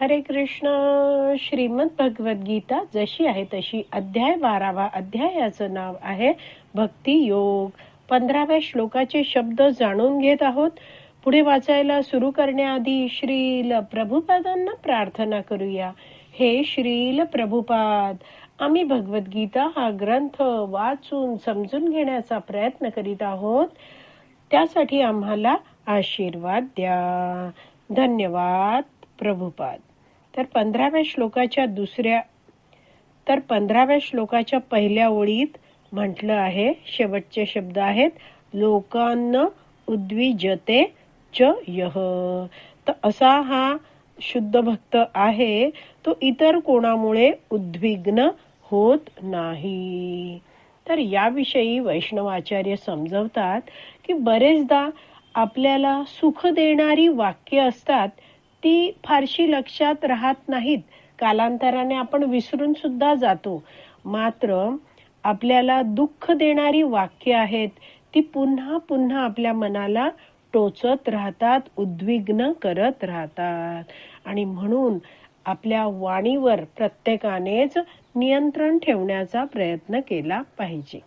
हरे कृष्ण. श्रीमद भगवत गीता जशी आहे तशी अध्याय बारावा अध्यायाचं नाव आहे भक्ती योग. पंधराव्या श्लोकाचे शब्द जाणून घेत आहोत. पुढे वाचायला सुरू करण्याआधी श्रील प्रभुपादांना प्रार्थना करूया. हे श्रील प्रभुपाद आम्ही भगवद्गीता हा ग्रंथ वाचून समजून घेण्याचा प्रयत्न करीत आहोत. त्यासाठी आम्हाला आशीर्वाद द्या. धन्यवाद प्रभुपाद. तर पंधराव्या श्लोकाच्या दुसऱ्या तर पंधराव्या श्लोकाच्या पहिल्या ओळीत म्हटलं आहे शेवटचे शब्द आहेत लोकांना उद्विजते च यह तर असा हा शुद्ध भक्त आहे तो इतर कोणामुळे उद्विग्न होत नाही. तर याविषयी वैष्णवाचार्य समजवतात की बरेचदा आपल्याला सुख देणारी वाक्य असतात ती फारशी लक्षात राहत नाहीत. कालांतराने आपण विसरून सुद्धा जातो. मात्र आपल्याला दुःख देणारी वाक्य आहेत ती पुन्हा पुन्हा आपल्या मनाला टोचत राहतात उद्विग्न करत राहतात. आणि म्हणून आपल्या वाणीवर प्रत्येकानेच नियंत्रण ठेवण्याचा प्रयत्न केला पाहिजे.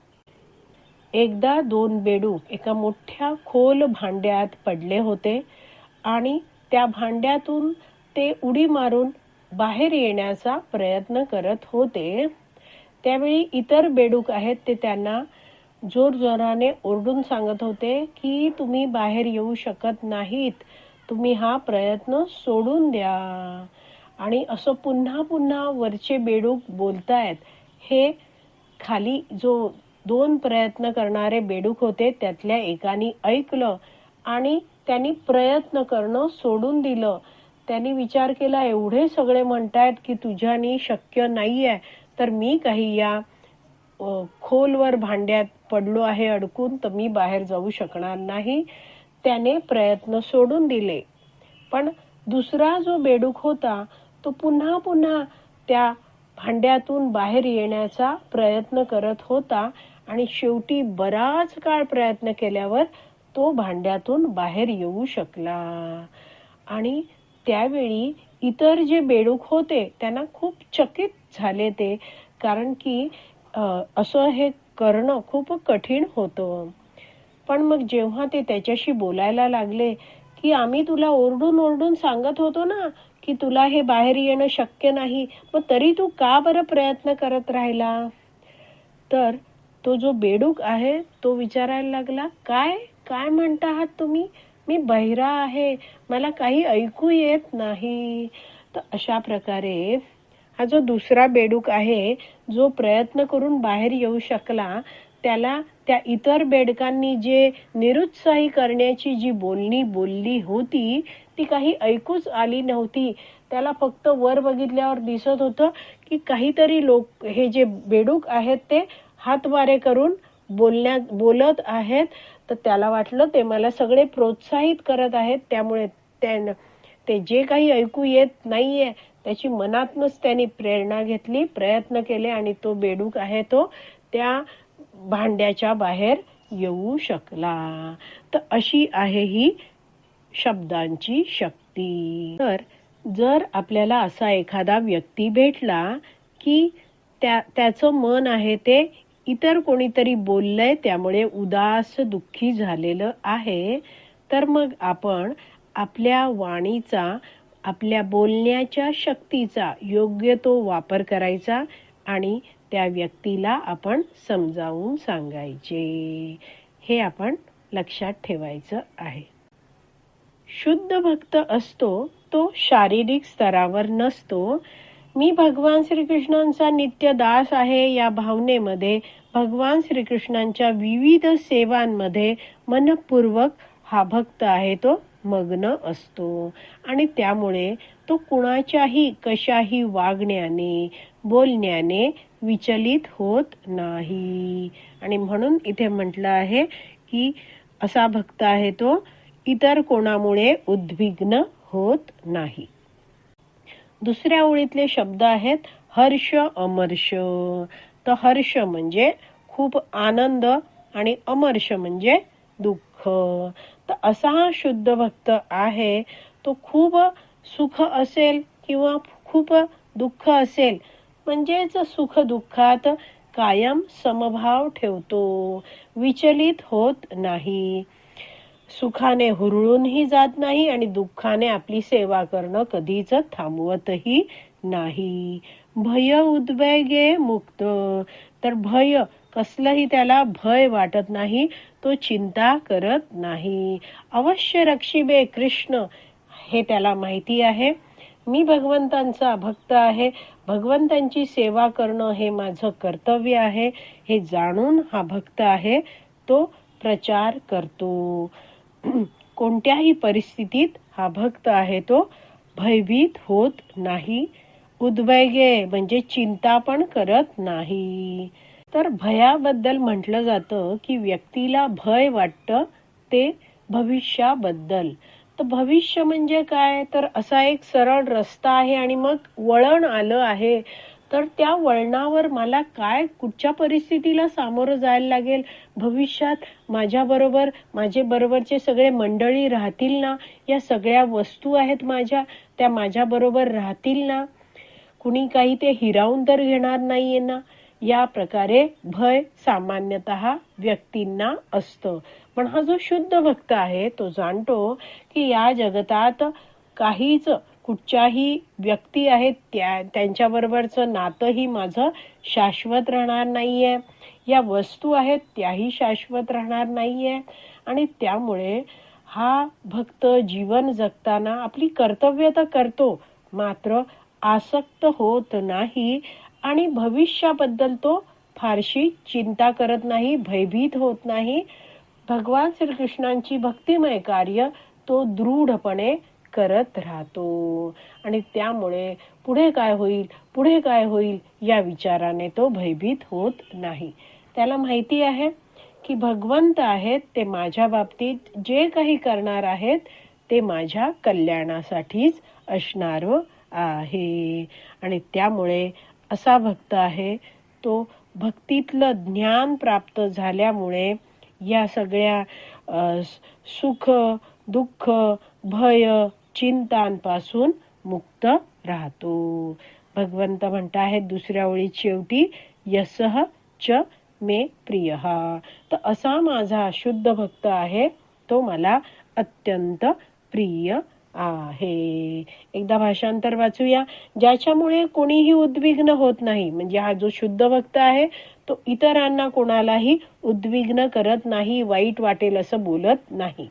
एकदा दोन बेडूक एका मोठ्या खोल भांड्यात पडले होते आणि त्या भांड्यातून ते उडी मारून बाहेर येण्याचा प्रयत्न करत होते. त्यावेळी इतर बेडूक आहेत ते त्यांना जोर जोराने ओरडून सांगत होते की तुम्ही बाहेर येऊ शकत नाहीत. तुम्ही हा प्रयत्न सोडून द्या. आणि असं पुन्हा पुन्हा वरचे बेडूक बोलतायत. हे खाली जो दोन प्रयत्न करणारे बेडूक होते त्यातल्या एकाने ऐकलं आणि त्यांनी प्रयत्न करणं सोडून दिलं. त्यांनी विचार केला एवढे सगळे म्हणतायत की तुझ्यानी शक्य नाहीये तर मी काही या खोलवर भांड्यात पडलो आहे अडकून तर मी बाहेर जाऊ शकणार नाही. त्याने प्रयत्न सोडून दिले. पण दुसरा जो बेडूक होता तो पुन्हा पुन्हा त्या भांड्यातून बाहेर येण्याचा प्रयत्न करत होता आणि शेवटी बराच काळ प्रयत्न केल्यावर तो भांड्यातून बाहेर येऊ शकला. आणि त्यावेळी इतर जे बेडूक होते त्यांना खूप चकित झाले ते कारण की असं हे करणं खूप कठीण होतं. पण मग जेव्हा ते त्याच्याशी बोलायला लागले की आम्ही तुला ओरडून ओरडून सांगत होतो ना की तुला हे बाहेर येणं शक्य नाही मग तरी तू का बरं प्रयत्न करत राहिला? तर तो जो बेडूक आहे तो विचारायला लागला काय? काय म्हणता आहात तुम्ही? मी बहिरा आहे. मला काही ऐकू येत नाही. तर अशा प्रकारे हा जो दुसरा बेडूक आहे जो प्रयत्न करून बाहेर येऊ शकला त्याला त्या इतर बेडकांनी जे निरुत्साही करण्याची जी बोलणी बोलली होती ती काही ऐकूच आली नव्हती. त्याला फक्त वर बघितल्यावर दिसत होतं की काहीतरी लोक हे जे बेडूक आहेत ते हातवारे करून बोलण्यात बोलत आहेत तर त्याला वाटलं ते मला सगळे प्रोत्साहित करत आहेत. त्यामुळे ते जे काही ऐकू येत नाहीये त्याची मनातनच त्यांनी प्रेरणा घेतली प्रयत्न केले आणि तो बेडूक आहे तो त्या भांड्याच्या बाहेर येऊ शकला. तर अशी आहे ही शब्दांची शक्ती. तर जर आपल्याला असा एखादा व्यक्ती भेटला की त्या त्याचं मन आहे ते इतर कोणीतरी बोललंय त्यामुळे उदास दुःखी झालेलं आहे. तर मग आपण आपल्या वाणीचा आपल्या बोलण्याच्या शक्तीचा योग्य तो वापर करायचा आणि त्या व्यक्तीला आपण समजावून सांगायचे. हे आपण लक्षात ठेवायचं आहे. शुद्ध भक्त असतो तो शारीरिक स्तरावर नसतो. मी भगवान श्रीकृष्णांचा नित्य दास आहे या भावनेमध्ये भगवान श्रीकृष्णांच्या विविध सेवांमध्ये मनपूर्वक हा भक्त आहे तो मग्न असतो. आणि त्यामुळे तो कुणाच्याही कशाही वागण्याने बोलण्याने विचलित होत नाही. आणि म्हणून इथे म्हटलं आहे की असा भक्त आहे तो इतर कोणामुळे उद्विग्न होत नाही. दुसऱ्या ओळीतले शब्द आहेत हर्ष अमर्ष. तर हर्ष म्हणजे खूप आनंद आणि अमर्ष म्हणजे दुःख. तर असा हा शुद्ध भक्त आहे तो खूप सुख असेल किंवा खूप दुःख असेल म्हणजेच सुख दुःखात कायम समभाव ठेवतो विचलित होत नाही. सुखाने हुरळूनही जात नाही आणि दुःखाने आपली सेवा करणं कधीच थांबवतही नाही. भय उद्वेगे मुक्त. तर भय कसलंही त्याला भय वाटत नाही तो चिंता करत नाही. अवश्य रक्षिबे कृष्ण हे त्याला माहिती आहे. मी भगवंतांचा भक्त आहे. भगवंतांची सेवा करणं हे माझं कर्तव्य आहे. हे जाणून हा भक्त आहे. तो प्रचार करतो. कोणत्याही परिस्थितीत हा भक्त आहे तो भयभीत होत नाही. उद्वेगे म्हणजे चिंता पण करत नाही. तर भयाबद्दल म्हटलं जातं की व्यक्तीला भय वाटतं ते भविष्याबद्दल. तर भविष्य म्हणजे काय? तर असा एक सरळ रस्ता आहे आणि मग वळण आलं आहे. तर त्या वळणावर मला काय कुठच्या परिस्थितीला सामोरं जायला लागेल? भविष्यात माझ्याबरोबर माझे बरोबरचे सगळे मंडळी राहतील ना? या सगळ्या वस्तू आहेत माझ्या त्या माझ्याबरोबर राहतील ना? कुणी काही ते हिरावून तर घेणार नाहीये ना? या प्रकारे भय सामान्यतः व्यक्तींना असतं. पण हा जो शुद्ध भक्त आहे तो जाणतो की या जगतात काहीच कुठच्याही व्यक्ती आहेत त्या त्यांच्याबरोबरचं नातंही माझं शाश्वत राहणार नाहीये. या वस्तू आहेत त्याही शाश्वत राहणार नाहीये. आणि त्यामुळे हा भक्त जीवन जगताना आपली कर्तव्य तर करतो मात्र आसक्त होत नाही आणि भविष्याबद्दल तो फारशी चिंता करत नाही भयभीत होत नाही. भगवान श्रीकृष्णांची भक्तिमय कार्य तो दृढपणे करत राहतो. आणि त्यामुळे पुढे काय होईल पुढे काय होईल या विचाराने तो भयभीत होत नाही. त्याला माहिती आहे की भगवंत आहेत ते माझ्या बाबतीत जे काही करणार आहेत ते माझ्या कल्याणासाठीच असणार आहे. आणि त्यामुळे असा भक्त आहे तो भक्तीतलं ज्ञान प्राप्त झाल्यामुळे या सगळ्या सुख दुःख भय चिंतांपासून मुक्त राहतो. भगवंत म्हणत आहेत दुसऱ्या ओळीत शेवटी यसह च मे प्रिय. तर असा माझा शुद्ध भक्त आहे तो मला अत्यंत प्रिय आहे. एकदा भाषांतर वाचूया. ज्याच्यामुळे कोणीही उद्विग्न होत नाही म्हणजे हा जो शुद्ध भक्त आहे तो इतरांना कोणालाही उद्विग्न करत नाही वाईट वाटेल असं बोलत नाही.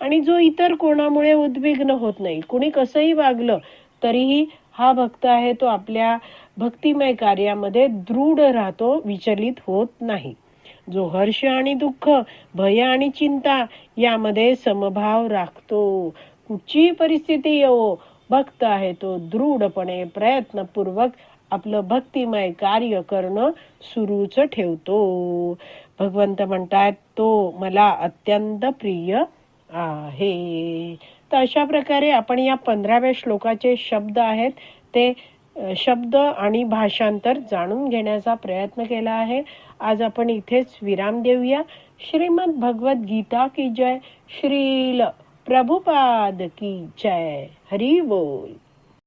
आणि जो इतर कोणामुळे उद्विग्न होत नाही. कुणी कसंही वागलं तरीही हा भक्त आहे तो आपल्या भक्तिमय कार्यामध्ये दृढ राहतो विचलित होत नाही. जो हर्ष आणि दुःख भय आणि चिंता यामध्ये समभाव राखतो. कुठचीही परिस्थिती येवो भक्त आहे तो दृढपणे प्रयत्नपूर्वक आपलं भक्तिमय कार्य करणं सुरूच ठेवतो. भगवंत म्हणतात तो मला अत्यंत प्रिय आहे. तर अशा प्रकारे आपण या पंधराव्या श्लोकाचे शब्द आहेत. ते शब्द आणि भाषांतर जाणून घेण्याचा प्रयत्न केला आहे. आज आपण इथेच विराम देऊया. श्रीमद भगवत गीता की जय. श्रील प्रभुपाद की जय. हरी बोल.